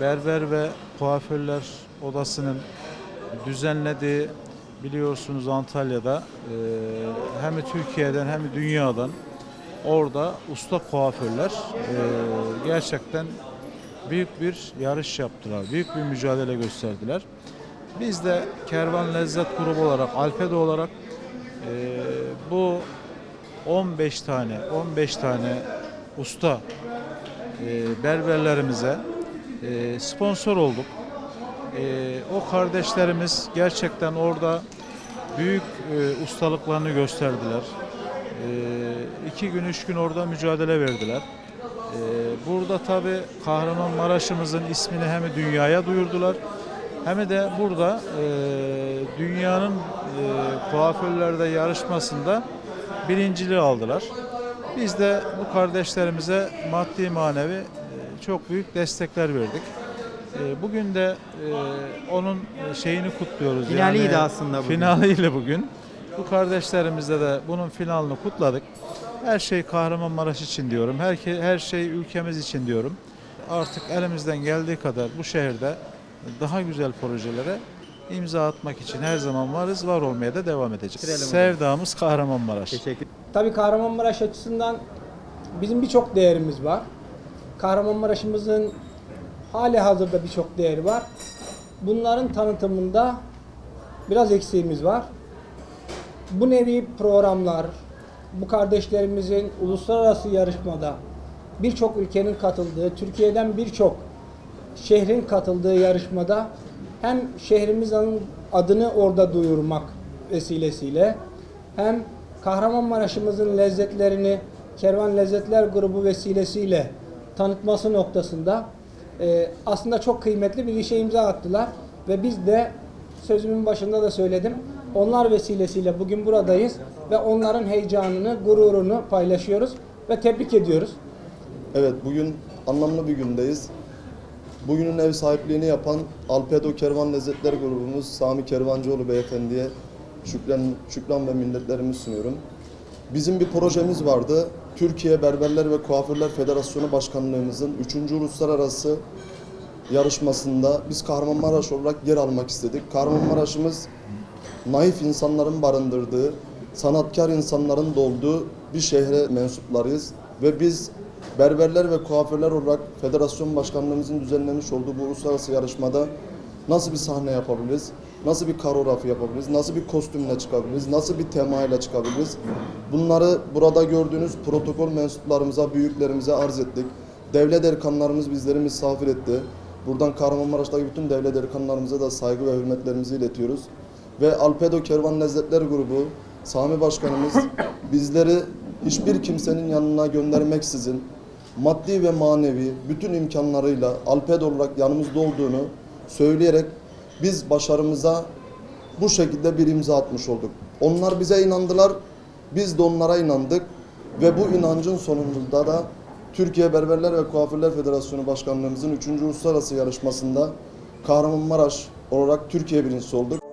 Berber ve Kuaförler Odası'nın düzenlediği biliyorsunuz Antalya'da e, hem Türkiye'den hem dünyadan orada usta kuaförler e, gerçekten büyük bir yarış yaptılar. Büyük bir mücadele gösterdiler. Biz de Kervan Lezzet Grubu olarak, Alpedo olarak e, bu 15 tane 15 tane usta e, berberlerimize e, sponsor olduk. E, o kardeşlerimiz gerçekten orada büyük e, ustalıklarını gösterdiler. E, iki gün, üç gün orada mücadele verdiler. Burada tabi Kahramanmaraş'ımızın ismini hem dünyaya duyurdular hem de burada dünyanın e, kuaförlerde yarışmasında birinciliği aldılar. Biz de bu kardeşlerimize maddi manevi çok büyük destekler verdik. E, Bugün de e, onun şeyini kutluyoruz. Finaliydi aslında bugün. Finaliyle bugün. Bu kardeşlerimizle de bunun finalini kutladık. Her şey Kahramanmaraş için diyorum. Her, her şey ülkemiz için diyorum. Artık elimizden geldiği kadar bu şehirde daha güzel projelere imza atmak için her zaman varız. Var olmaya da devam edeceğiz. Bitirelim. Sevdamız Kahramanmaraş. Teşekkür Tabii Kahramanmaraş açısından bizim birçok değerimiz var. Kahramanmaraş'ımızın hali hazırda birçok değeri var. Bunların tanıtımında biraz eksiğimiz var. Bu nevi programlar, bu kardeşlerimizin uluslararası yarışmada birçok ülkenin katıldığı, Türkiye'den birçok şehrin katıldığı yarışmada hem şehrimizin adını orada duyurmak vesilesiyle hem Kahramanmaraş'ımızın lezzetlerini Kervan Lezzetler Grubu vesilesiyle tanıtması noktasında e, aslında çok kıymetli bir işe imza attılar ve biz de sözümün başında da söyledim. Onlar vesilesiyle bugün buradayız ve onların heyecanını, gururunu paylaşıyoruz ve tebrik ediyoruz. Evet bugün anlamlı bir gündeyiz. Bugünün ev sahipliğini yapan Alpedo Kervan Lezzetler grubumuz Sami Kervancıoğlu beyefendiye şükran, şükran ve minnetlerimi sunuyorum. Bizim bir projemiz vardı. Türkiye Berberler ve Kuaförler Federasyonu Başkanlığımızın 3. Uluslararası yarışmasında biz Kahramanmaraş olarak yer almak istedik. Kahramanmaraş'ımız naif insanların barındırdığı, sanatkar insanların dolduğu bir şehre mensuplarıyız. Ve biz berberler ve kuaförler olarak federasyon başkanlığımızın düzenlemiş olduğu bu uluslararası yarışmada nasıl bir sahne yapabiliriz, nasıl bir karografi yapabiliriz, nasıl bir kostümle çıkabiliriz, nasıl bir temayla çıkabiliriz. Bunları burada gördüğünüz protokol mensuplarımıza, büyüklerimize arz ettik. Devlet erkanlarımız bizleri misafir etti. Buradan Kahramanmaraş'taki bütün devlet erkanlarımıza da saygı ve hürmetlerimizi iletiyoruz. Ve Alpedo Kervan Lezzetler Grubu, Sami Başkanımız bizleri hiçbir kimsenin yanına göndermeksizin maddi ve manevi bütün imkanlarıyla Alpedo olarak yanımızda olduğunu söyleyerek biz başarımıza bu şekilde bir imza atmış olduk. Onlar bize inandılar, biz de onlara inandık ve bu inancın sonunda da Türkiye Berberler ve Kuaförler Federasyonu Başkanlığımızın 3. Uluslararası yarışmasında Kahramanmaraş olarak Türkiye birincisi olduk.